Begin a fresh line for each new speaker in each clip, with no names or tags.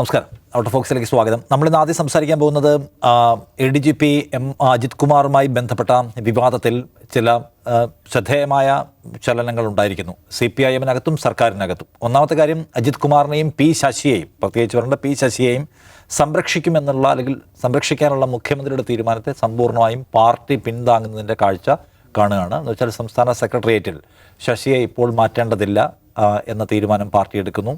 നമസ്കാരം. ഔട്ട് ഫോക്സിലേക്ക് സ്വാഗതം. നമ്മളിന്ന് ആദ്യം സംസാരിക്കാൻ പോകുന്നത് A D G P M Ajith കുമാറുമായി ബന്ധപ്പെട്ട വിവാദത്തിൽ ചില ശ്രദ്ധേയമായ ചലനങ്ങൾ ഉണ്ടായിരിക്കുന്നു. സി പി ഐ എമ്മിനകത്തും സർക്കാരിനകത്തും. ഒന്നാമത്തെ കാര്യം അജിത് കുമാറിനെയും പി ശശിയെയും പ്രത്യേകിച്ച് പറഞ്ഞ പി ശശിയെയും സംരക്ഷിക്കുമെന്നുള്ള അല്ലെങ്കിൽ സംരക്ഷിക്കാനുള്ള മുഖ്യമന്ത്രിയുടെ തീരുമാനത്തെ സമ്പൂർണമായും പാർട്ടി പിന്താങ്ങുന്നതിന്റെ കാഴ്ച കാണുകയാണ്. എന്ന് വെച്ചാൽ സംസ്ഥാന സെക്രട്ടേറിയറ്റിൽ ശശിയെ ഇപ്പോൾ മാറ്റേണ്ടതില്ല എന്ന തീരുമാനം പാർട്ടി എടുക്കുന്നു.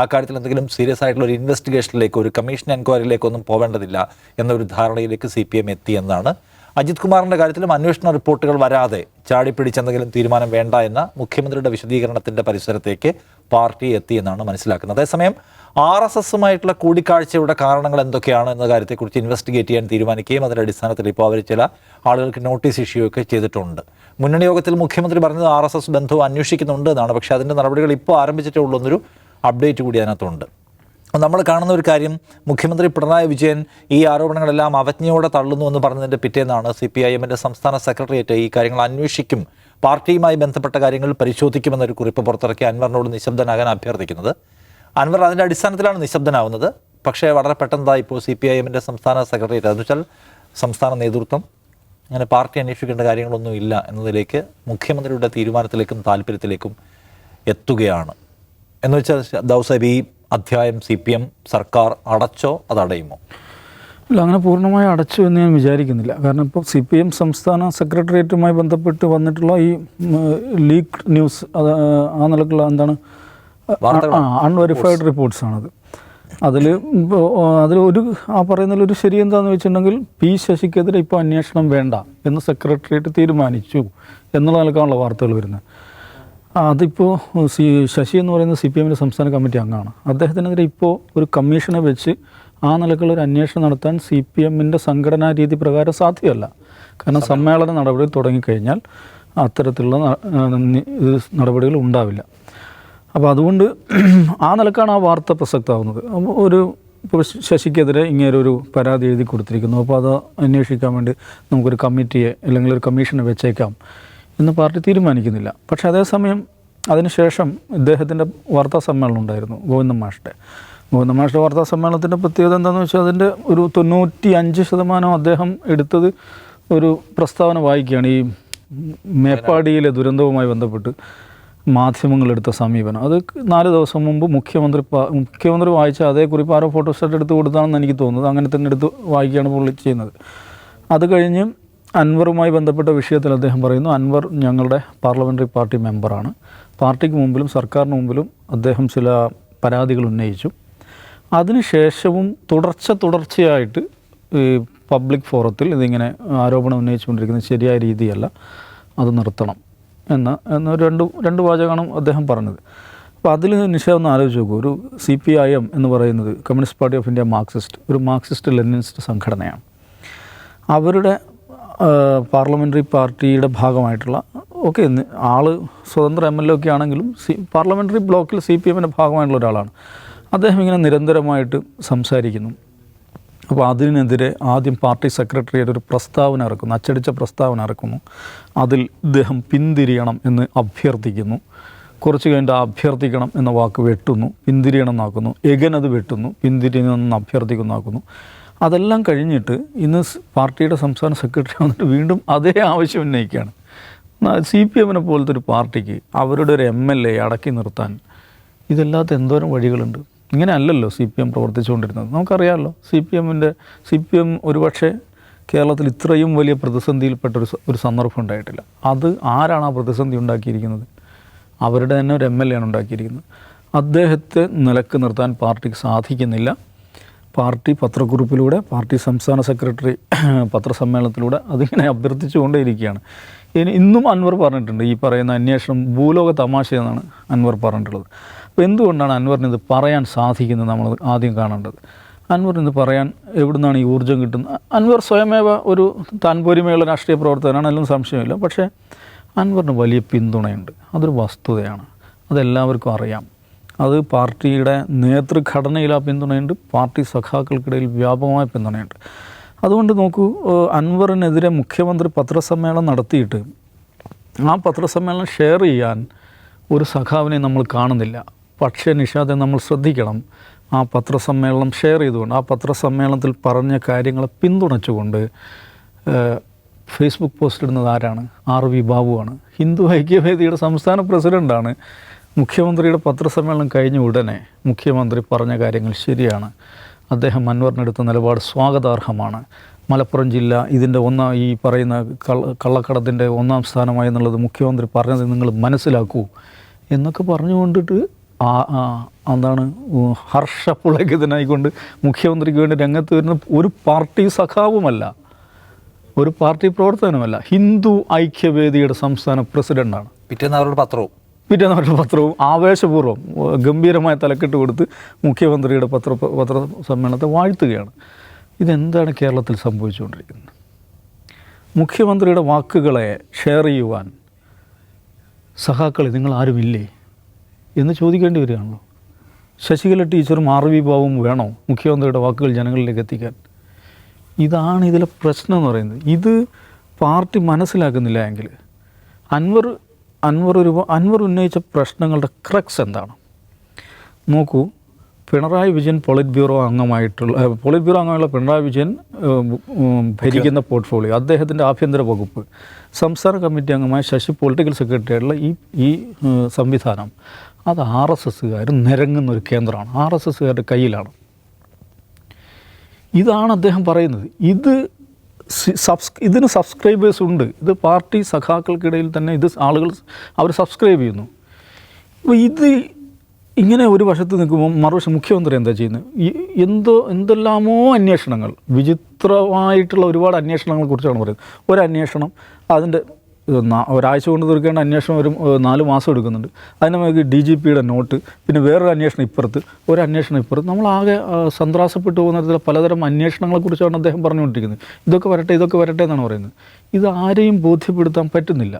ആ കാര്യത്തിൽ എന്തെങ്കിലും സീരിയസ് ആയിട്ടുള്ള ഒരു ഇൻവെസ്റ്റിഗേഷനിലേക്ക് ഒരു കമ്മീഷൻ എൻക്വയറിയിലേക്ക് ഒന്നും പോവേണ്ടതില്ല എന്നൊരു ധാരണയിലേക്ക് സി പി എം എത്തി എന്നാണ് അജിത് കുമാറിന്റെ കാര്യത്തിലും അന്വേഷണ റിപ്പോർട്ടുകൾ വരാതെ ചാടിപ്പിടിച്ച് എന്തെങ്കിലും തീരുമാനം വേണ്ട എന്ന മുഖ്യമന്ത്രിയുടെ വിശദീകരണത്തിന്റെ പരിസരത്തേക്ക് പാർട്ടി എത്തി എന്നാണ് മനസ്സിലാക്കുന്നത്. അതേസമയം ആർ എസ് എസുമായിട്ടുള്ള കൂടിക്കാഴ്ചയുടെ കാരണങ്ങൾ എന്തൊക്കെയാണ് എന്ന കാര്യത്തെക്കുറിച്ച് ഇൻവെസ്റ്റിഗേറ്റ് ചെയ്യാൻ തീരുമാനിക്കുകയും അതിന്റെ അടിസ്ഥാനത്തിൽ ഇപ്പോൾ അവർ ചില ആളുകൾക്ക് നോട്ടീസ് ഇഷ്യൂ ഒക്കെ ചെയ്തിട്ടുണ്ട്. മുന്നണി യോഗത്തിൽ മുഖ്യമന്ത്രി പറഞ്ഞത് ആർ എസ് എസ് ബന്ധവും അന്വേഷിക്കുന്നുണ്ട് എന്നാണ്. പക്ഷേ അതിന്റെ നടപടികൾ ഇപ്പോൾ ആരംഭിച്ചിട്ടേ ഉള്ളൂ എന്നൊരു അപ്ഡേറ്റ് കൂടി അതിനകത്തുണ്ട്. നമ്മൾ കാണുന്ന ഒരു കാര്യം മുഖ്യമന്ത്രി പിണറായി വിജയൻ ഈ ആരോപണങ്ങളെല്ലാം അവജ്ഞയോടെ തള്ളുന്നു എന്ന് പറഞ്ഞതിന്റെ പിറ്റേന്നാണ് സി പി ഐ എമ്മിന്റെ സംസ്ഥാന സെക്രട്ടേറിയറ്റ് ഈ കാര്യങ്ങൾ അന്വേഷിക്കും പാർട്ടിയുമായി ബന്ധപ്പെട്ട കാര്യങ്ങൾ പരിശോധിക്കുമെന്നൊരു കുറിപ്പ് പുറത്തിറക്കി അൻവറിനോട് നിശബ്ദനാകാൻ അഭ്യർത്ഥിക്കുന്നത്. അൻവർ അതിന്റെ അടിസ്ഥാനത്തിലാണ് നിശബ്ദനാവുന്നത്. പക്ഷേ വളരെ പെട്ടെന്നതായി ഇപ്പോൾ സി പി ഐ എമ്മിന്റെ സംസ്ഥാന സെക്രട്ടേറിയറ്റ് എന്ന് വെച്ചാൽ സംസ്ഥാന നേതൃത്വം അങ്ങനെ പാർട്ടി അന്വേഷിക്കേണ്ട കാര്യങ്ങളൊന്നും ഇല്ല എന്നതിലേക്ക് മുഖ്യമന്ത്രിയുടെ തീരുമാനത്തിലേക്കും താല്പര്യത്തിലേക്കും എത്തുകയാണ്. എന്ന് വെച്ചാൽ ദൗസബ് ഈ അധ്യായം സി പി എം സർക്കാർ അടച്ചോ അതടയുമോ
ഇല്ല അങ്ങനെ പൂർണമായി അടച്ചു എന്ന് ഞാൻ വിചാരിക്കുന്നില്ല. കാരണം ഇപ്പോൾ സി പി എം സംസ്ഥാന സെക്രട്ടേറിയറ്റുമായി ബന്ധപ്പെട്ട് വന്നിട്ടുള്ള ഈ ലീക്ക് ന്യൂസ് അത് ആ നിലക്കുള്ള എന്താണ് അൺവെരിഫൈഡ് റിപ്പോർട്ട്സ് ആണത്. അതിൽ അതിൽ ഒരു ആ പറയുന്നതിൽ ഒരു ശരി എന്താണെന്ന് വെച്ചിട്ടുണ്ടെങ്കിൽ പി ശശിക്കെതിരെ ഇപ്പോൾ അന്വേഷണം വേണ്ട എന്ന് സെക്രട്ടേറിയറ്റ് തീരുമാനിച്ചു എന്നുള്ള നിലക്കാണുള്ള വാർത്തകൾ വരുന്നത്. അതിപ്പോൾ സി ശശി എന്ന് പറയുന്ന സി പി എമ്മിന്റെ സംസ്ഥാന കമ്മിറ്റി അംഗമാണ്. അദ്ദേഹത്തിനെതിരെ ഇപ്പോൾ ഒരു കമ്മീഷനെ വെച്ച് ആ നിലക്കുള്ള ഒരു അന്വേഷണം നടത്താൻ സി പി എമ്മിന്റെ സംഘടനാ രീതി പ്രകാരം സാധ്യമല്ല. കാരണം സമ്മേളന നടപടി തുടങ്ങിക്കഴിഞ്ഞാൽ അത്തരത്തിലുള്ള നടപടികൾ ഉണ്ടാവില്ല. അപ്പോൾ അതുകൊണ്ട് ആ നിലക്കാണ് ആ വാർത്ത പ്രസക്തമാവുന്നത്. അപ്പോൾ ഒരു ഇപ്പോൾ ശശിക്കെതിരെ ഇങ്ങനെ ഒരു പരാതി എഴുതി കൊടുത്തിരിക്കുന്നു. അപ്പോൾ അത് അന്വേഷിക്കാൻ വേണ്ടി നമുക്കൊരു കമ്മിറ്റിയെ അല്ലെങ്കിൽ ഒരു കമ്മീഷനെ വെച്ചേക്കാം. എന്ന് പാർട്ടി തീരുമാനിക്കുന്നില്ല. പക്ഷേ അതേസമയം അതിനുശേഷം ഇദ്ദേഹത്തിന്റെ വാർത്താ സമ്മേളനം ഉണ്ടായിരുന്നു ഗോവിന്ദൻ മാഷിന്റെ ഗോവിന്ദൻ മാഷിന്റെ വാർത്താ സമ്മേളനത്തിന്റെ പ്രത്യേകത എന്താണെന്ന് വെച്ചാൽ അതിന്റെ ഒരു തൊണ്ണൂറ്റി അഞ്ച് ശതമാനം അദ്ദേഹം എടുത്തത് ഒരു പ്രസ്താവന വായിക്കുകയാണ്. ഈ മേപ്പാടിയിലെ ദുരന്തവുമായി ബന്ധപ്പെട്ട് മാധ്യമങ്ങളെടുത്ത സമീപനം. അത് നാല് ദിവസം മുമ്പ് മുഖ്യമന്ത്രി മുഖ്യമന്ത്രി വായിച്ച അതേ കുറിപ്പ് ആരോ ഫോട്ടോസ്റ്റാറ്റ് എടുത്ത് കൊടുത്താണെന്ന് എനിക്ക് തോന്നുന്നത്. അങ്ങനെ തന്നെ എടുത്ത് വായിക്കുകയാണ് പുള്ളി ചെയ്യുന്നത്. അത് കഴിഞ്ഞ് അൻവറുമായി ബന്ധപ്പെട്ട വിഷയത്തിൽ അദ്ദേഹം പറയുന്നു അൻവർ ഞങ്ങളുടെ പാർലമെന്ററി പാർട്ടി മെമ്പറാണ്. പാർട്ടിക്ക് മുമ്പിലും സർക്കാരിന് മുമ്പിലും അദ്ദേഹം ചില പരാതികൾ ഉന്നയിച്ചു. അതിനുശേഷവും തുടർച്ച തുടർച്ചയായിട്ട് ഈ പബ്ലിക് ഫോറത്തിൽ ഇതിങ്ങനെ ആരോപണം ഉന്നയിച്ചുകൊണ്ടിരിക്കുന്നത് ശരിയായ രീതിയല്ല. അത് നിർത്തണം. എന്ന് എന്ന രണ്ട് രണ്ട് വാചകമാണ് അദ്ദേഹം പറഞ്ഞത്. അപ്പോൾ അതിൽ നിഷേധം ഒന്ന് ആലോചിച്ച് നോക്കൂ. ഒരു സി പി ഐ എം എന്ന് പറയുന്നത് communist party of India Marxist ഒരു മാർക്സിസ്റ്റ് ലെനിനിസ്റ്റ് സംഘടനയാണ്. അവരുടെ പാർലമെന്ററി പാർട്ടിയുടെ ഭാഗമായിട്ടുള്ള ഓക്കെ ആൾ സ്വതന്ത്ര എം എൽ എ ഒക്കെ ആണെങ്കിലും സി പാർലമെന്ററി ബ്ലോക്കിൽ സി പി എമ്മിന്റെ ഭാഗമായിട്ടുള്ള ഒരാളാണ്. അദ്ദേഹം ഇങ്ങനെ നിരന്തരമായിട്ട് സംസാരിക്കുന്നു. അപ്പോൾ അതിനെതിരെ ആദ്യം പാർട്ടി സെക്രട്ടറിയുടെ ഒരു പ്രസ്താവന ഇറക്കുന്നു അച്ചടിച്ച പ്രസ്താവന ഇറക്കുന്നു. അതിൽ ഇദ്ദേഹം പിന്തിരിയണം എന്ന് അഭ്യർത്ഥിക്കുന്നു. കുറച്ച് കഴിഞ്ഞിട്ട് അഭ്യർത്ഥിക്കണം എന്ന വാക്ക് വെട്ടുന്നു പിന്തിരിയണം എന്നാക്കുന്നു. എഗൻ അത് വെട്ടുന്നു പിന്തിരിയണം എന്ന് അഭ്യർത്ഥിക്കുന്നാക്കുന്നു അതെല്ലാം കഴിഞ്ഞിട്ട് ഇന്ന് പാർട്ടിയുടെ സംസ്ഥാന സെക്രട്ടറി വന്നിട്ട് വീണ്ടും അതേ ആവശ്യം ഉന്നയിക്കുകയാണ്. സി പി എമ്മിനെ പോലത്തെ ഒരു പാർട്ടിക്ക് അവരുടെ ഒരു എം എൽ എ അടക്കി നിർത്താൻ ഇതല്ലാത്ത എന്തോരം വഴികളുണ്ട്. ഇങ്ങനെ അല്ലല്ലോ സി പി എം പ്രവർത്തിച്ചുകൊണ്ടിരുന്നത്. നമുക്കറിയാമല്ലോ സി പി എമ്മിന്റെ സി പി എം ഒരുപക്ഷെ കേരളത്തിൽ ഇത്രയും വലിയ പ്രതിസന്ധിയിൽപ്പെട്ട ഒരു ഒരു സന്ദർഭം ഉണ്ടായിട്ടില്ല. അത് ആരാണ് ആ പ്രതിസന്ധി ഉണ്ടാക്കിയിരിക്കുന്നത്? അവരുടെ തന്നെ ഒരു എം എൽ എ ആണ് ഉണ്ടാക്കിയിരിക്കുന്നത്. അദ്ദേഹത്തെ നിലയ്ക്ക് നിർത്താൻ പാർട്ടിക്ക് സാധിക്കുന്നില്ല. പാർട്ടി പത്രക്കുറിപ്പിലൂടെ പാർട്ടി സംസ്ഥാന സെക്രട്ടറി പത്രസമ്മേളനത്തിലൂടെ അതിങ്ങനെ അഭ്യർത്ഥിച്ചുകൊണ്ടേയിരിക്കുകയാണ് ഇനി ഇന്നും അൻവർ പറഞ്ഞിട്ടുണ്ട് ഈ പറയുന്ന അന്വേഷണം ഭൂലോക തമാശയെന്നാണ് അൻവർ പറഞ്ഞിട്ടുള്ളത്. അപ്പോൾ എന്തുകൊണ്ടാണ് അൻവറിന് ഇത് പറയാൻ സാധിക്കുന്നത് നമ്മൾ ആദ്യം കാണേണ്ടത്? അൻവറിന് പറയാൻ എവിടുന്നാണ് ഈ ഊർജം കിട്ടുന്നത്? അൻവർ സ്വയമേവ ഒരു താൻപോരിമയുള്ള രാഷ്ട്രീയ പ്രവർത്തകനാണ് അതിലൊന്നും സംശയമില്ല. പക്ഷേ അൻവറിന് വലിയ പിന്തുണയുണ്ട് അതൊരു വസ്തുതയാണ് അതെല്ലാവർക്കും അറിയാം. അത് പാർട്ടിയുടെ നേതൃഘടനയിൽ ആ പിന്തുണയുണ്ട് പാർട്ടി സഖാക്കൾക്കിടയിൽ വ്യാപകമായ പിന്തുണയുണ്ട്. അതുകൊണ്ട് നോക്കൂ അൻവറിനെതിരെ മുഖ്യമന്ത്രി പത്രസമ്മേളനം നടത്തിയിട്ട് ആ പത്രസമ്മേളനം ഷെയർ ചെയ്യാൻ ഒരു സഖാവിനെ നമ്മൾ കാണുന്നില്ല. പക്ഷേ നിഷാദെ നമ്മൾ ശ്രദ്ധിക്കണം ആ പത്രസമ്മേളനം ഷെയർ ചെയ്തുകൊണ്ട് ആ പത്രസമ്മേളനത്തിൽ പറഞ്ഞ കാര്യങ്ങളെ പിന്തുണച്ചുകൊണ്ട് ഫേസ്ബുക്ക് പോസ്റ്റ് ഇടുന്നത് ആരാണ്? ആർ വി ബാബുവാണ്. ഹിന്ദു ഐക്യവേദിയുടെ സംസ്ഥാന പ്രസിഡന്റാണ് മുഖ്യമന്ത്രിയുടെ പത്രസമ്മേളനം കഴിഞ്ഞ ഉടനെ മുഖ്യമന്ത്രി പറഞ്ഞ കാര്യങ്ങൾ ശരിയാണ്. അദ്ദേഹം അൻവറിനെടുത്ത നിലപാട് സ്വാഗതാർഹമാണ്. മലപ്പുറം ജില്ല ഇതിന്റെ ഒന്നാം ഈ പറയുന്ന കള്ള കള്ളക്കടത്തിന്റെ ഒന്നാം സ്ഥാനമായി എന്നുള്ളത് മുഖ്യമന്ത്രി പറഞ്ഞത് നിങ്ങൾ മനസ്സിലാക്കൂ എന്നൊക്കെ പറഞ്ഞുകൊണ്ടിട്ട് ആ എന്താണ് ഉം, ഹർഷപുളകിതനായിക്കൊണ്ട് മുഖ്യമന്ത്രിക്ക് വേണ്ടി രംഗത്ത് വരുന്ന ഒരു പാർട്ടി സഖാവുമല്ല ഒരു പാർട്ടി പ്രവർത്തനമല്ല ഹിന്ദു ഐക്യവേദിയുടെ സംസ്ഥാന പ്രസിഡന്റാണ്
പിറ്റേന്ന് അവരുടെ പത്രവും.
പിറ്റേന്ന് അവരുടെ പത്രവും ആവേശപൂർവം ഗംഭീരമായ തലക്കെട്ട് കൊടുത്ത് മുഖ്യമന്ത്രിയുടെ പത്ര പത്ര സമ്മേളനത്തെ വാഴ്ത്തുകയാണ്. ഇതെന്താണ് കേരളത്തിൽ സംഭവിച്ചുകൊണ്ടിരിക്കുന്നത്? മുഖ്യമന്ത്രിയുടെ വാക്കുകളെ ഷെയർ ചെയ്യുവാൻ സഹാക്കളെ നിങ്ങൾ ആരുമില്ലേ എന്ന് ചോദിക്കേണ്ടി വരികയാണല്ലോ. ശശികല ടീച്ചറും ആർ വി ബാബും വേണോ മുഖ്യമന്ത്രിയുടെ വാക്കുകൾ ജനങ്ങളിലേക്ക് എത്തിക്കാൻ? ഇതാണ് ഇതിലെ പ്രശ്നം എന്ന് പറയുന്നത്. ഇത് പാർട്ടി മനസ്സിലാക്കുന്നില്ല എങ്കിൽ അൻവർ അൻവർ ഒരു അൻവർ ഉന്നയിച്ച പ്രശ്നങ്ങളുടെ ക്രക്സ് എന്താണ്? നോക്കൂ പിണറായി വിജയൻ പോളിറ്റ് ബ്യൂറോ അംഗമായിട്ടുള്ള പോളിറ്റ് ബ്യൂറോ അംഗമായുള്ള പിണറായി വിജയൻ ഭരിക്കുന്ന പോർട്ട്ഫോളിയോ അദ്ദേഹത്തിന്റെ ആഭ്യന്തര വകുപ്പ് സംസ്ഥാന കമ്മിറ്റി അംഗമായ ശശി പൊളിറ്റിക്കൽ സെക്രട്ടറി ആയിട്ടുള്ള ഈ ഈ സംവിധാനം അത് ആർ എസ് എസ്സുകാർ നിരങ്ങുന്ന ഒരു കേന്ദ്രമാണ് ആർ എസ് എസ്സുകാരുടെ കയ്യിലാണ്. ഇതാണ് അദ്ദേഹം പറയുന്നത്. ഇത് സബ്സ് ഇതിന് സബ്സ്ക്രൈബേഴ്സ് ഉണ്ട്. ഇത് പാർട്ടി സഖാക്കൾക്കിടയിൽ തന്നെ ഇത് ആളുകൾ അവർ സബ്സ്ക്രൈബ് ചെയ്യുന്നു. അപ്പോൾ ഇത് ഇങ്ങനെ ഒരു വശത്ത് നിൽക്കുമ്പോൾ മറുവശം മുഖ്യമന്ത്രി എന്താ ചെയ്യുന്നത്? എന്തോ എന്തെല്ലാമോ അന്വേഷണങ്ങൾ വിചിത്രമായിട്ടുള്ള ഒരുപാട് അന്വേഷണങ്ങളെ കുറിച്ചാണ് പറയുന്നത്. ഒരു അന്വേഷണം അതിന്റെ ഒരാഴ്ച കൊണ്ട് തീർക്കേണ്ട അന്വേഷണം ഒരു നാല് മാസം എടുക്കുന്നുണ്ട്. അതിന് നമുക്ക് ഡി ജി പിയുടെ നോട്ട് പിന്നെ വേറൊരു അന്വേഷണം ഇപ്പുറത്ത്. ഒരു അന്വേഷണം ഇപ്പുറത്ത്. നമ്മളാകെ സന്ത്രാസപ്പെട്ടു പോകുന്ന തരത്തിലുള്ള പലതരം അന്വേഷണങ്ങളെക്കുറിച്ചാണ് അദ്ദേഹം പറഞ്ഞുകൊണ്ടിരിക്കുന്നത്. ഇതൊക്കെ വരട്ടെ ഇതൊക്കെ വരട്ടെ എന്നാണ് പറയുന്നത്. ഇത് ആരെയും ബോധ്യപ്പെടുത്താൻ പറ്റുന്നില്ല.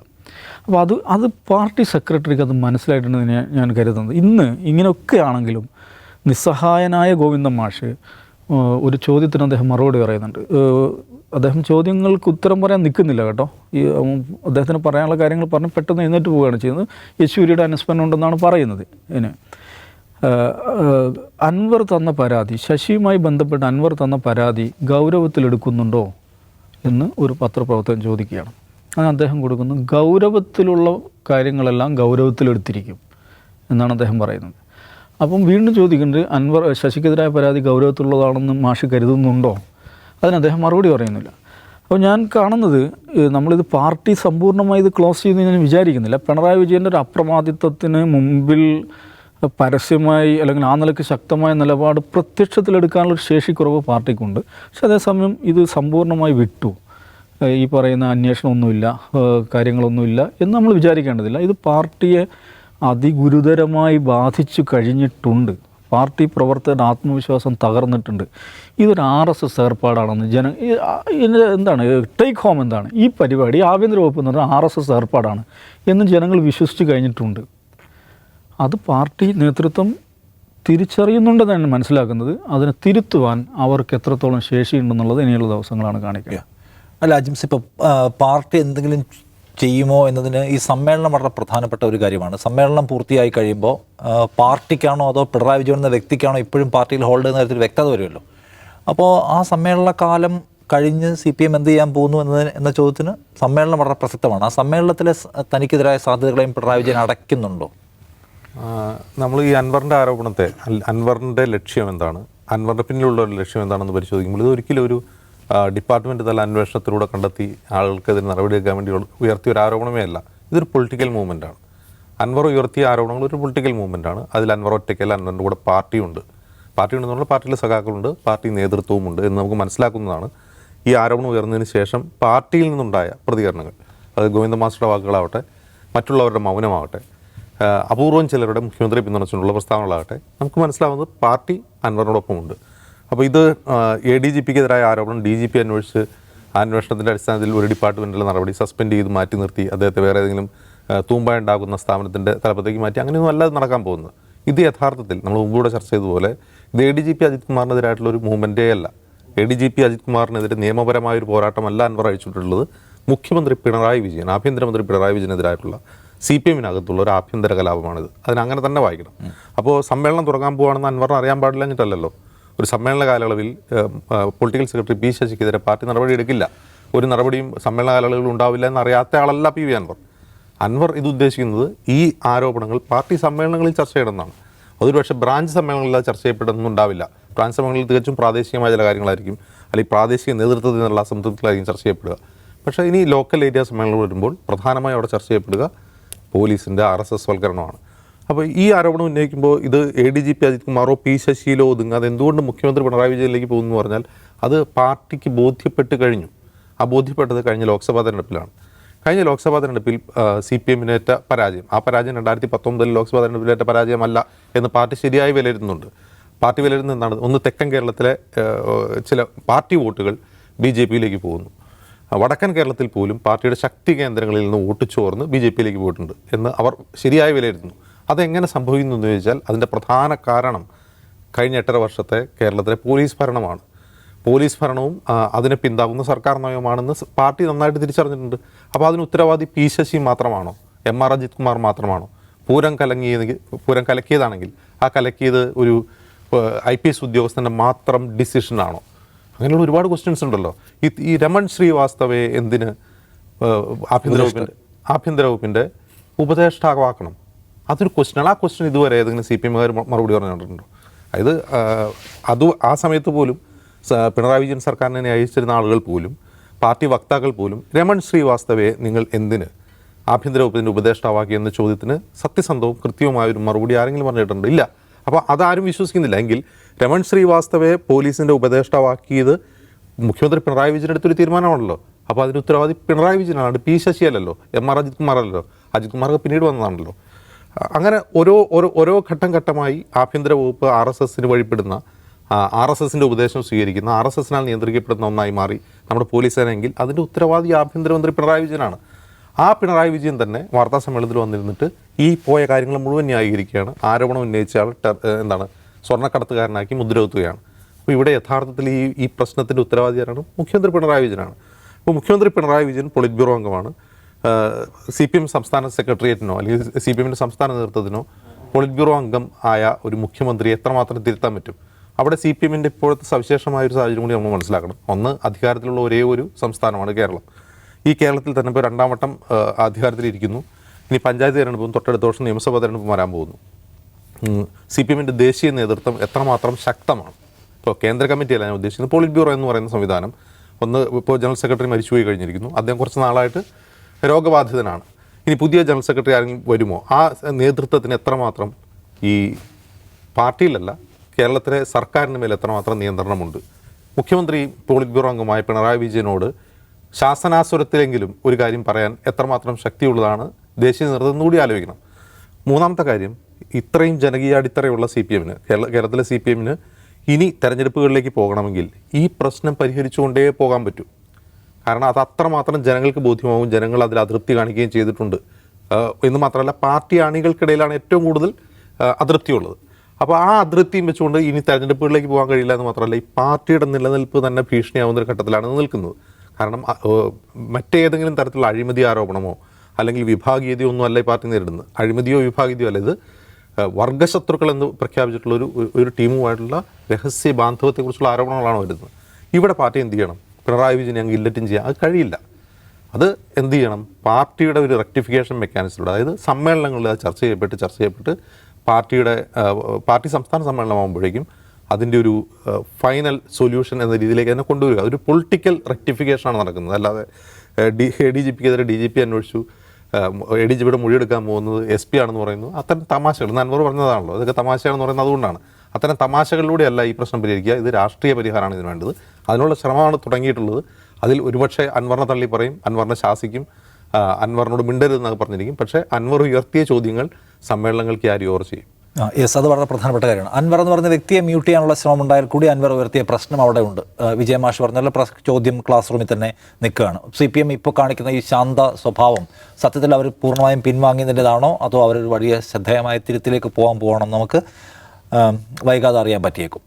അപ്പോൾ അത് അത് പാർട്ടി സെക്രട്ടറിക്ക് അത് മനസ്സിലായിട്ടുണ്ടെന്ന് ഞാൻ കരുതുന്നത്. ഇന്ന് ഇങ്ങനെയൊക്കെ ആണെങ്കിലും നിസ്സഹായനായ ഗോവിന്ദൻ മാഷ് ഒരു ചോദ്യത്തിന് അദ്ദേഹം മറുപടി പറയുന്നുണ്ട്. അദ്ദേഹം ചോദ്യങ്ങൾക്ക് ഉത്തരം പറയാൻ നിൽക്കുന്നില്ല കേട്ടോ. ഈ അദ്ദേഹത്തിന് പറയാനുള്ള കാര്യങ്ങൾ പറഞ്ഞ് പെട്ടെന്ന് എഴുന്നേറ്റ് പോവുകയാണ് ചെയ്യുന്നത്. യെച്ചൂരിയുടെ അനുസ്മരണം ഉണ്ടെന്നാണ് പറയുന്നത്. ഇതിന് അൻവർ തന്ന പരാതി ശശിയുമായി ബന്ധപ്പെട്ട് അൻവർ തന്ന പരാതി ഗൗരവത്തിലെടുക്കുന്നുണ്ടോ എന്ന് ഒരു പത്രപ്രവർത്തകൻ ചോദിക്കുകയാണ്. അത് അദ്ദേഹം കൊടുക്കുന്നു ഗൗരവത്തിലുള്ള കാര്യങ്ങളെല്ലാം ഗൗരവത്തിലെടുത്തിരിക്കും എന്നാണ് അദ്ദേഹം പറയുന്നത്. അപ്പം വീണ്ടും ചോദിക്കുന്നുണ്ട് അൻവർ ശശിക്കെതിരായ പരാതി ഗൗരവത്തിലുള്ളതാണെന്ന് മാഷ് കരുതുന്നുണ്ടോ? അതിന് അദ്ദേഹം മറുപടി പറയുന്നില്ല. അപ്പോൾ ഞാൻ കാണുന്നത് നമ്മളിത് പാർട്ടി സമ്പൂർണമായി ഇത് ക്ലോസ് ചെയ്യുന്നു ഞാൻ വിചാരിക്കുന്നില്ല. പിണറായി വിജയന്റെ ഒരു അപ്രമാദിത്വത്തിന് മുമ്പിൽ പരസ്യമായി അല്ലെങ്കിൽ ആ നിലയ്ക്ക് ശക്തമായ നിലപാട് പ്രത്യക്ഷത്തിലെടുക്കാനുള്ള ശേഷിക്കുറവ് പാർട്ടിക്കുണ്ട്. പക്ഷെ അതേസമയം ഇത് സമ്പൂർണമായി വിട്ടു. ഈ പറയുന്ന അന്വേഷണമൊന്നുമില്ല കാര്യങ്ങളൊന്നുമില്ല എന്ന് നമ്മൾ വിചാരിക്കേണ്ടതില്ല. ഇത് പാർട്ടിയെ അതിഗുരുതരമായി ബാധിച്ചു കഴിഞ്ഞിട്ടുണ്ട്. പാർട്ടി പ്രവർത്തകരുടെ ആത്മവിശ്വാസം തകർന്നിട്ടുണ്ട്. ഇതൊരു ആർ എസ് എസ് ഏർപ്പാടാണെന്ന് ജന എന്താണ് ടേക്ക് ഹോം എന്താണ്? ഈ പരിപാടി ആഭ്യന്തര വകുപ്പ് എന്ന് പറഞ്ഞാൽ ആർ എസ് എസ് ഏർപ്പാടാണ് എന്ന് ജനങ്ങൾ വിശ്വസിച്ച് കഴിഞ്ഞിട്ടുണ്ട്. അത് പാർട്ടി നേതൃത്വം തിരിച്ചറിയുന്നുണ്ടെന്നാണ് മനസ്സിലാക്കുന്നത്. അതിനെ തിരുത്തുവാൻ അവർക്ക് എത്രത്തോളം ശേഷിയുണ്ടെന്നുള്ളത് ഇനിയുള്ള ദിവസങ്ങളാണ് കാണിക്കുക
അല്ല അജിംസ് ഇപ്പോൾ പാർട്ടി എന്തെങ്കിലും ചെയ്യുമോ എന്നതിന് ഈ സമ്മേളനം വളരെ പ്രധാനപ്പെട്ട ഒരു കാര്യമാണ്. സമ്മേളനം പൂർത്തിയായി കഴിയുമ്പോൾ പാർട്ടിക്കാണോ അതോ പിണറായി വിജയൻ എന്ന വ്യക്തിക്കാണോ ഇപ്പോഴും പാർട്ടിയിൽ ഹോൾഡ് ചെയ്യുന്ന തരത്തിൽ വ്യക്തത വരുമല്ലോ. അപ്പോൾ ആ സമ്മേളന കാലം കഴിഞ്ഞ് സി പി എം എന്ത് ചെയ്യാൻ പോകുന്നു എന്നതിന് എന്ന ചോദ്യത്തിന് സമ്മേളനം വളരെ പ്രസക്തമാണ്. ആ സമ്മേളനത്തിലെ തനിക്കെതിരായ സാധ്യതകളെയും പിണറായി വിജയൻ അടയ്ക്കുന്നുണ്ടോ?
നമ്മൾ ഈ അൻവറിന്റെ ആരോപണത്തെ അൻവറിന്റെ ലക്ഷ്യം എന്താണ്? അൻവറിന്റെ പിന്നിലുള്ള ഒരു ലക്ഷ്യം എന്താണെന്ന് പരിശോധിക്കുമ്പോൾ ഇത് ഒരിക്കലും ഒരു ഡിപ്പാർട്ട്മെന്റ് തല അന്വേഷണത്തിലൂടെ കണ്ടെത്തി ആളുകൾക്കെതിരെ നടപടിയെടുക്കാൻ വേണ്ടി ഉയർത്തിയ ഒരു ആരോപണമേ അല്ല. ഇതൊരു പൊളിറ്റിക്കൽ മൂവ്മെന്റ് ആണ്. അൻവർ ഉയർത്തിയ ആരോപണങ്ങൾ ഒരു പൊളിറ്റിക്കൽ മൂവ്മെന്റ് ആണ്. അതിൽ അൻവർ ഒറ്റയ്ക്കല്ല അൻവറിന്റെ കൂടെ പാർട്ടിയുണ്ട്. പാർട്ടി ഉണ്ടെന്ന് പറഞ്ഞാൽ പാർട്ടിയിലെ സഖാക്കളുണ്ട് പാർട്ടി നേതൃത്വവുമുണ്ട് എന്ന് നമുക്ക് മനസ്സിലാക്കുന്നതാണ് ഈ ആരോപണം ഉയർന്നതിന് ശേഷം പാർട്ടിയിൽ നിന്നുണ്ടായ പ്രതികരണങ്ങൾ. അത് ഗോവിന്ദ മാസ്റ്ററുടെ വാക്കുകളാവട്ടെ മറ്റുള്ളവരുടെ മൗനമാവട്ടെ അപൂർവം ചിലരുടെ മുഖ്യമന്ത്രി പിന്തുണച്ചുകൊണ്ടുള്ള പ്രസ്താവനകളാകട്ടെ നമുക്ക് മനസ്സിലാവുന്നത് പാർട്ടി അൻവറിനോടൊപ്പമുണ്ട്. അപ്പോൾ ഇത് എ ഡി ജി പിക്കെതിരായ ആരോപണം ഡി ജി പി അന്വേഷിച്ച് അന്വേഷണത്തിന്റെ അടിസ്ഥാനത്തിൽ ഒരു ഡിപ്പാർട്ട്മെന്റിലെ നടപടി സസ്പെൻഡ് ചെയ്ത് മാറ്റി നിർത്തി. അദ്ദേഹത്തെ വേറെ ഏതെങ്കിലും തൂമ്പ ഉണ്ടാകുന്ന സ്ഥാപനത്തിന്റെ തലപ്പത്തേക്ക് മാറ്റി. അങ്ങനെയൊന്നും അല്ല നടക്കാൻ പോകുന്നത്. ഇത് യഥാർത്ഥത്തിൽ നമ്മൾ മുമ്പൂടെ ചർച്ച ചെയ്തതുപോലെ ഇത് A D G P Ajith കുമാറിനെതിരായിട്ടുള്ള ഒരു മൂവ്മെന്റേ അല്ല. A D G P Ajith കുമാറിനെതിരെ നിയമപരമായ ഒരു പോരാട്ടമല്ല അൻവർ അഴിച്ചിട്ടുള്ളത് മുഖ്യമന്ത്രി പിണറായി വിജയൻ ആഭ്യന്തരമന്ത്രി പിണറായി വിജയനെതിരായിട്ടുള്ള സി പി എമ്മിനകത്തുള്ള ഒരു ആഭ്യന്തര കലാപമാണിത്. അതിനങ്ങനെ തന്നെ വായിക്കണം. അപ്പോൾ സമ്മേളനം തുടങ്ങാൻ പോവാണെന്ന് അൻവറിന് അറിയാൻ പാടില്ലഞ്ഞിട്ടല്ലോ ഒരു സമ്മേളന കാലയളവിൽ പൊളിറ്റിക്കൽ സെക്രട്ടറി പി ശശിക്കെതിരെ പാർട്ടി നടപടി എടുക്കില്ല. ഒരു നടപടിയും സമ്മേളന കാലയളവിൽ ഉണ്ടാവില്ല എന്നറിയാത്ത ആളല്ല പി വി അൻവർ. അൻവർ ഇത് ഉദ്ദേശിക്കുന്നത് ഈ ആരോപണങ്ങൾ പാർട്ടി സമ്മേളനങ്ങളിൽ ചർച്ച ചെയ്യണമെന്നാണ്. അതൊരു പക്ഷേ ബ്രാഞ്ച് സമ്മേളനങ്ങളിൽ ചർച്ച ചെയ്യപ്പെടുന്നൊന്നും ഉണ്ടാവില്ല. ബ്രാഞ്ച് സമ്മേളനങ്ങളിൽ തികച്ചും പ്രാദേശികമായ ചില കാര്യങ്ങളായിരിക്കും അല്ലെങ്കിൽ പ്രാദേശിക നേതൃത്വത്തിൽ നിന്നുള്ള സംതൃപ്തികളായിരിക്കും ചർച്ച ചെയ്യപ്പെടുക. പക്ഷേ ഇനി ലോക്കൽ ഏരിയ സമ്മേളനങ്ങൾ വരുമ്പോൾ പ്രധാനമായും അവിടെ ചർച്ച ചെയ്യപ്പെടുക പോലീസിന്റെ ആർ എസ് എസ് വൽക്കരണമാണ്. അപ്പോൾ ഈ ആരോപണം ഉന്നയിക്കുമ്പോൾ ഇത് A D G P Ajith കുമാറോ P ശശിയിലോ ഒതുങ്ങുക അത് എന്തുകൊണ്ട് മുഖ്യമന്ത്രി പിണറായി വിജയനിലേക്ക് പോകുന്നു പറഞ്ഞാൽ അത് പാർട്ടിക്ക് ബോധ്യപ്പെട്ട് കഴിഞ്ഞു. ആ ബോധ്യപ്പെട്ടത് കഴിഞ്ഞ ലോക്സഭാ തെരഞ്ഞെടുപ്പിലാണ്. കഴിഞ്ഞ ലോക്സഭാ തെരഞ്ഞെടുപ്പിൽ സി പി എമ്മിനേറ്റ പരാജയം. ആ പരാജയം രണ്ടായിരത്തി പത്തൊമ്പതിൽ ലോക്സഭാ തെരഞ്ഞെടുപ്പിലേറ്റ പരാജയമല്ല എന്ന് പാർട്ടി ശരിയായി വിലയിരുത്തുന്നുണ്ട്. പാർട്ടി വിലയിരുന്ന എന്താണ്? ഒന്ന് തെക്കൻ കേരളത്തിലെ ചില പാർട്ടി വോട്ടുകൾ ബി ജെ പിയിലേക്ക് പോകുന്നു. വടക്കൻ കേരളത്തിൽ പോലും പാർട്ടിയുടെ ശക്തി കേന്ദ്രങ്ങളിൽ നിന്ന് വോട്ട് ചോർന്ന് ബി ജെ പിയിലേക്ക് പോയിട്ടുണ്ട് എന്ന് അവർ ശരിയായി വിലയിരുത്തുന്നു. അതെങ്ങനെ സംഭവിക്കുന്നു എന്ന് ചോദിച്ചാൽ അതിന്റെ പ്രധാന കാരണം കഴിഞ്ഞ എട്ടര വർഷത്തെ കേരളത്തിലെ പോലീസ് ഭരണമാണ്. പോലീസ് ഭരണവും അതിനെ പിന്താങ്ങുന്ന സർക്കാർ നയമാണെന്ന് പാർട്ടി നന്നായിട്ട് തിരിച്ചറിഞ്ഞിട്ടുണ്ട്. അപ്പോൾ അതിന് ഉത്തരവാദി പി ശശി മാത്രമാണോ? എം ആർ അജിത് കുമാർ മാത്രമാണോ? പൂരം കലങ്ങിയെങ്കിൽ പൂരം കലക്കിയതാണെങ്കിൽ ആ കലക്കിയത് ഒരു ഐ പി എസ് ഉദ്യോഗസ്ഥന്റെ മാത്രം ഡിസിഷനാണോ അങ്ങനെയുള്ള ഒരുപാട് ക്വസ്റ്റ്യൻസ് ഉണ്ടല്ലോ. ഈ ഈ രമൺ ശ്രീവാസ്തവയെ എന്തിന് ആഭ്യന്തര വകുപ്പിന്റെ ആഭ്യന്തര വകുപ്പിന്റെ ഉപദേഷ്ടാവാക്കണം? അതൊരു ക്വസ്റ്റ്യനാണ് ആ ക്വസ്റ്റ്യൻ ഇതുവരെ ഏതെങ്കിലും സി പി എമ്മുകാർ മറുപടി പറഞ്ഞിട്ടുണ്ടോ? അതായത് അത് ആ സമയത്ത് പോലും പിണറായി വിജയൻ സർക്കാരിനെ അയച്ചിരുന്ന ആളുകൾ പോലും പാർട്ടി വക്താക്കൾ പോലും രമൺ ശ്രീവാസ്തവയെ നിങ്ങൾ എന്തിന് ആഭ്യന്തര വകുപ്പിന്റെ ഉപദേഷ്ടാവാക്കി എന്ന ചോദ്യത്തിന് സത്യസന്ധവും കൃത്യവുമായ ഒരു മറുപടി ആരെങ്കിലും പറഞ്ഞിട്ടുണ്ട്? ഇല്ല. അപ്പോൾ അതാരും വിശ്വസിക്കുന്നില്ല. എങ്കിൽ രമൺ ശ്രീവാസ്തവയെ പോലീസിന്റെ ഉപദേഷ്ടാവാക്കിയത് മുഖ്യമന്ത്രി പിണറായി വിജയൻ എടുത്തൊരു തീരുമാനമാണല്ലോ. അപ്പോൾ അതിന് ഉത്തരവാദി പിണറായി വിജയനാണ്. പി ശശി അല്ലല്ലോ എം ആർ അജിത് കുമാർ അല്ലല്ലോ അജിത് കുമാർക്ക് പിന്നീട് വന്നതാണല്ലോ. അങ്ങനെ ഓരോ ഓരോ ഓരോ ഘട്ടം ഘട്ടമായി ആഭ്യന്തര വകുപ്പ് ആർ എസ് എസിന് വഴിപ്പെടുന്ന ആർ എസ് എസിന്റെ ഉപദേശം സ്വീകരിക്കുന്ന ആർ എസ് എസിനാൽ നിയന്ത്രിക്കപ്പെടുന്ന ഒന്നായി മാറി നമ്മുടെ പോലീസ് സേനയെങ്കിൽ അതിന്റെ ഉത്തരവാദി ആഭ്യന്തരമന്ത്രി പിണറായി വിജയനാണ്. ആ പിണറായി വിജയൻ തന്നെ വാർത്താ സമ്മേളനത്തിൽ വന്നിരുന്നിട്ട് ഈ പോയ കാര്യങ്ങൾ മുഴുവൻ ന്യായീകരിക്കുകയാണ്. ആരോപണം ഉന്നയിച്ച ആൾ എന്താണ് സ്വർണക്കടത്തുകാരനാക്കി മുദ്രകുത്തുകയാണ്. അപ്പോൾ ഇവിടെ യഥാർത്ഥത്തിൽ ഈ ഈ പ്രശ്നത്തിന്റെ ഉത്തരവാദി ആരാണ് മുഖ്യമന്ത്രി പിണറായി വിജയനാണ്. അപ്പോൾ മുഖ്യമന്ത്രി പിണറായി വിജയൻ പൊളിറ്റ് ബ്യൂറോ അംഗമാണ്. സി പി എം സംസ്ഥാന സെക്രട്ടേറിയറ്റിനോ അല്ലെങ്കിൽ സി പി എമ്മിന്റെ സംസ്ഥാന നേതൃത്വത്തിനോ പോളിറ്റ് ബ്യൂറോ അംഗം ആയ ഒരു മുഖ്യമന്ത്രി എത്രമാത്രം തിരുത്താൻ പറ്റും? അവിടെ സി പി എമ്മിന്റെ ഇപ്പോഴത്തെ സവിശേഷമായ ഒരു സാഹചര്യം കൂടി നമ്മൾ മനസ്സിലാക്കണം. ഒന്ന് അധികാരത്തിലുള്ള ഒരേ ഒരു സംസ്ഥാനമാണ് കേരളം. ഈ കേരളത്തിൽ തന്നെ ഇപ്പോൾ രണ്ടാം വട്ടം അധികാരത്തിലിരിക്കുന്നു. ഇനി പഞ്ചായത്ത് തിരഞ്ഞെടുപ്പും തൊട്ടടുത്ത വർഷം നിയമസഭാ തിരഞ്ഞെടുപ്പും വരാൻ പോകുന്നു. സി പി എമ്മിന്റെ ദേശീയ നേതൃത്വം എത്രമാത്രം ശക്തമാണ്? ഇപ്പോൾ കേന്ദ്ര കമ്മിറ്റിയല്ല ഞാൻ ഉദ്ദേശിക്കുന്നത് പോളിറ്റ് ബ്യൂറോ എന്ന് പറയുന്ന സംവിധാനം. ഒന്ന് ഇപ്പോൾ ജനറൽ സെക്രട്ടറി മരിച്ചുപോയി കഴിഞ്ഞിരിക്കുന്നു. അദ്ദേഹം കുറച്ച് നാളായിട്ട് രോഗബാധിതനാണ്. ഇനി പുതിയ ജനറൽ സെക്രട്ടറി ആരെങ്കിലും വരുമോ? ആ നേതൃത്വത്തിന് എത്രമാത്രം ഈ പാർട്ടിയിലല്ല കേരളത്തിലെ സർക്കാരിന് മേൽ എത്രമാത്രം നിയന്ത്രണമുണ്ട്? മുഖ്യമന്ത്രി പോളിറ്റ് ബ്യൂറോ അംഗമായ പിണറായി വിജയനോട് ശാസനാസുരത്തിലെങ്കിലും ഒരു കാര്യം പറയാൻ എത്രമാത്രം ശക്തിയുള്ളതാണ് ദേശീയ നേതൃത്വം കൂടി ആലോചിക്കണം. മൂന്നാമത്തെ കാര്യം ഇത്രയും ജനകീയ അടിത്തറയുള്ള സി പി എമ്മിന് കേരള കേരളത്തിലെ സി പി എമ്മിന് ഇനി തെരഞ്ഞെടുപ്പുകളിലേക്ക് പോകണമെങ്കിൽ ഈ പ്രശ്നം പരിഹരിച്ചുകൊണ്ടേ പോകാൻ പറ്റൂ. കാരണം അത് അത്രമാത്രം ജനങ്ങൾക്ക് ബോധ്യമാവും. ജനങ്ങൾ അതിൽ അതൃപ്തി കാണിക്കുകയും ചെയ്തിട്ടുണ്ട്. എന്ന് മാത്രമല്ല പാർട്ടി അണികൾക്കിടയിലാണ് ഏറ്റവും കൂടുതൽ അതൃപ്തിയുള്ളത്. അപ്പോൾ ആ അതൃപ്തിയും വെച്ചുകൊണ്ട് ഇനി തെരഞ്ഞെടുപ്പുകളിലേക്ക് പോകാൻ കഴിയില്ല എന്ന് മാത്രമല്ല ഈ പാർട്ടിയുടെ നിലനിൽപ്പ് തന്നെ ഭീഷണിയാവുന്ന ഒരു ഘട്ടത്തിലാണ് നിൽക്കുന്നത്. കാരണം മറ്റേതെങ്കിലും തരത്തിലുള്ള അഴിമതി ആരോപണമോ അല്ലെങ്കിൽ വിഭാഗീയതയോ ഒന്നും അല്ല ഈ പാർട്ടി നേരിടുന്നത്. അഴിമതിയോ വിഭാഗീയതയോ അല്ല. ഇത് വർഗശത്രുക്കൾ എന്ന് പ്രഖ്യാപിച്ചിട്ടുള്ള ഒരു- ഒരു ടീമുമായിട്ടുള്ള രഹസ്യ ബാന്ധവത്തെക്കുറിച്ചുള്ള ആരോപണങ്ങളാണ് വരുന്നത് ഇവിടെ പാർട്ടി എന്ത് ചെയ്യണം? പിണറായി വിജയൻ അങ്ങ് ഇല്ലറ്റും ചെയ്യാം. അത് കഴിയില്ല. അത് എന്ത് ചെയ്യണം? പാർട്ടിയുടെ ഒരു റെക്ടിഫിക്കേഷൻ മെക്കാനിസത്തിലൂടെ അതായത് സമ്മേളനങ്ങളിൽ അത് ചർച്ച ചെയ്യപ്പെട്ട് ചർച്ച ചെയ്യപ്പെട്ട് പാർട്ടിയുടെ പാർട്ടി സംസ്ഥാന സമ്മേളനമാകുമ്പോഴേക്കും അതിന്റെ ഒരു ഫൈനൽ സൊല്യൂഷൻ എന്ന രീതിയിലേക്ക് തന്നെ കൊണ്ടുവരിക. അതൊരു പൊളിറ്റിക്കൽ റെക്ടിഫിക്കേഷനാണ് നടക്കുന്നത്. അല്ലാതെ ഡി എ ഡി ജി പിക്കെതിരെ ഡി ജി പി അന്വേഷിച്ചു എ ഡി ജി പിയുടെ മൊഴിയെടുക്കാൻ പോകുന്നത് എസ് പി ആണെന്ന് പറയുന്നു. അത്തരം തമാശകൾ. നൻവർ പറഞ്ഞതാണല്ലോ. അതൊക്കെ തമാശയാണെന്ന് പറയുന്നത് അതുകൊണ്ടാണ്. അത്തരം തമാശകളിലൂടെയല്ല ഈ പ്രശ്നം പരിഹരിക്കുക. ഇത് രാഷ്ട്രീയ പരിഹാരമാണ് ഇതിന് വേണ്ടത്. അതിനുള്ള ശ്രമമാണ് തുടങ്ങിയിട്ടുള്ളത്. അതിൽ ഒരുപക്ഷെ അൻവറിനെ തള്ളി പറയും അൻവറിനെ ശാസിക്കും അൻവറിനോട് മിണ്ടരുതെന്നൊക്കെ പറഞ്ഞിരിക്കും. പക്ഷേ അൻവർ ഉയർത്തിയ ചോദ്യങ്ങൾ സമ്മേളനങ്ങൾക്ക് ക്യാരി ഓർ ചെയ്യും.
യെസ് അത് വളരെ പ്രധാനപ്പെട്ട കാര്യമാണ്. അൻവർ എന്ന് പറഞ്ഞ വ്യക്തിയെ മ്യൂട്ട് ചെയ്യാനുള്ള ശ്രമം ഉണ്ടായാൽ കൂടി അൻവർ ഉയർത്തിയ പ്രശ്നം അവിടെ ഉണ്ട്. വിജയമാഷ് പറഞ്ഞാൽ പ്രസ് ചോദ്യം ക്ലാസ് റൂമിൽ തന്നെ നിൽക്കുകയാണ്. സി പി എം ഇപ്പോൾ കാണിക്കുന്ന ഈ ശാന്ത സ്വഭാവം സത്യത്തിൽ അവർ പൂർണമായും പിൻവാങ്ങിയതിന്റെതാണോ? അതോ അവർ വലിയ ശ്രദ്ധേയമായ തിരുത്തിലേക്ക് പോകാൻ പോകണം? നമുക്ക് വൈകാതെ അറിയാൻ പറ്റിയേക്കും.